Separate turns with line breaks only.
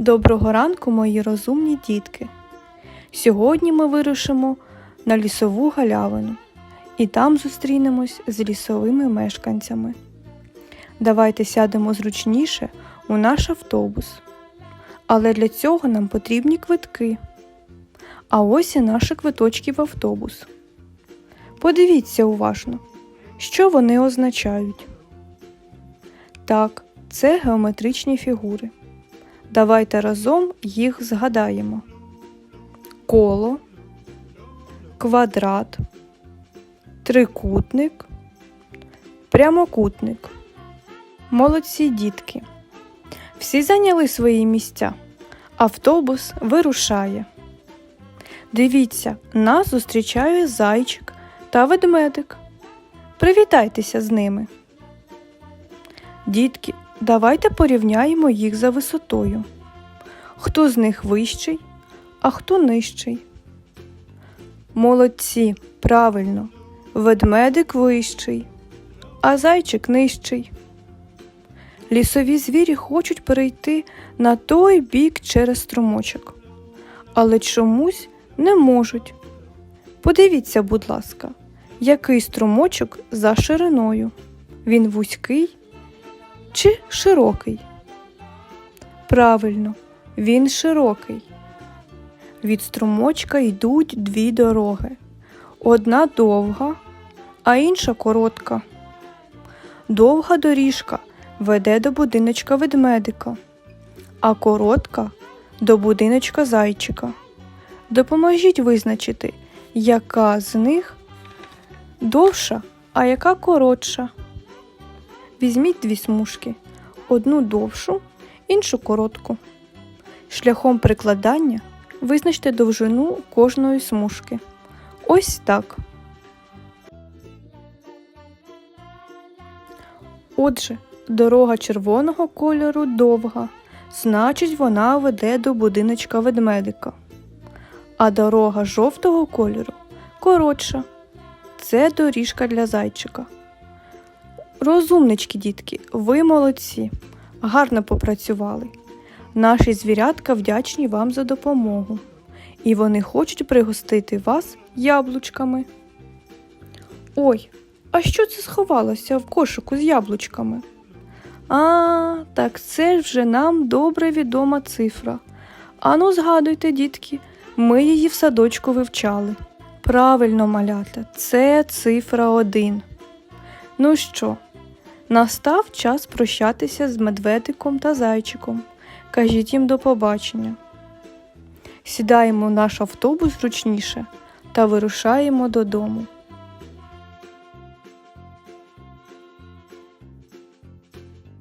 Доброго ранку, мої розумні дітки. Сьогодні ми вирушимо на лісову галявину і там зустрінемось з лісовими мешканцями. Давайте сядемо зручніше у наш автобус. Але для цього нам потрібні квитки. А ось і наші квиточки в автобус. Подивіться уважно, що вони означають. Так, це геометричні фігури. Давайте разом їх згадаємо: коло, квадрат, трикутник, прямокутник. Молодці дітки. Всі зайняли свої місця. Автобус вирушає. Дивіться, нас зустрічає зайчик та ведмедик. Привітайтеся з ними. Дітки, давайте порівняємо їх за висотою. Хто з них вищий, а хто нижчий? Молодці, правильно, ведмедик вищий, а зайчик нижчий. Лісові звірі хочуть перейти на той бік через струмочок, але чомусь не можуть. Подивіться, будь ласка, який струмочок за шириною. Він вузький чи широкий? Правильно, він широкий. Від струмочка йдуть дві дороги. Одна довга, а інша коротка. Довга доріжка веде до будиночка ведмедика, а коротка до будиночка зайчика. Допоможіть визначити, яка з них довша, а яка коротша. Візьміть дві смужки, одну довшу, іншу коротку. Шляхом прикладання визначте довжину кожної смужки. Ось так. Отже, дорога червоного кольору довга, значить вона веде до будиночка ведмедика. А дорога жовтого кольору коротша. Це доріжка для зайчика. Розумнички, дітки, ви молодці, гарно попрацювали. Наші звірятка вдячні вам за допомогу, і вони хочуть пригостити вас яблучками. Ой, а що це сховалося в кошику з яблучками? А, так це вже нам добре відома цифра. Ану, згадуйте, дітки, ми її в садочку вивчали. Правильно, малята, це цифра один. Ну що, настав час прощатися з медведиком та зайчиком. Кажіть їм до побачення. Сідаємо в наш автобус зручніше та вирушаємо додому.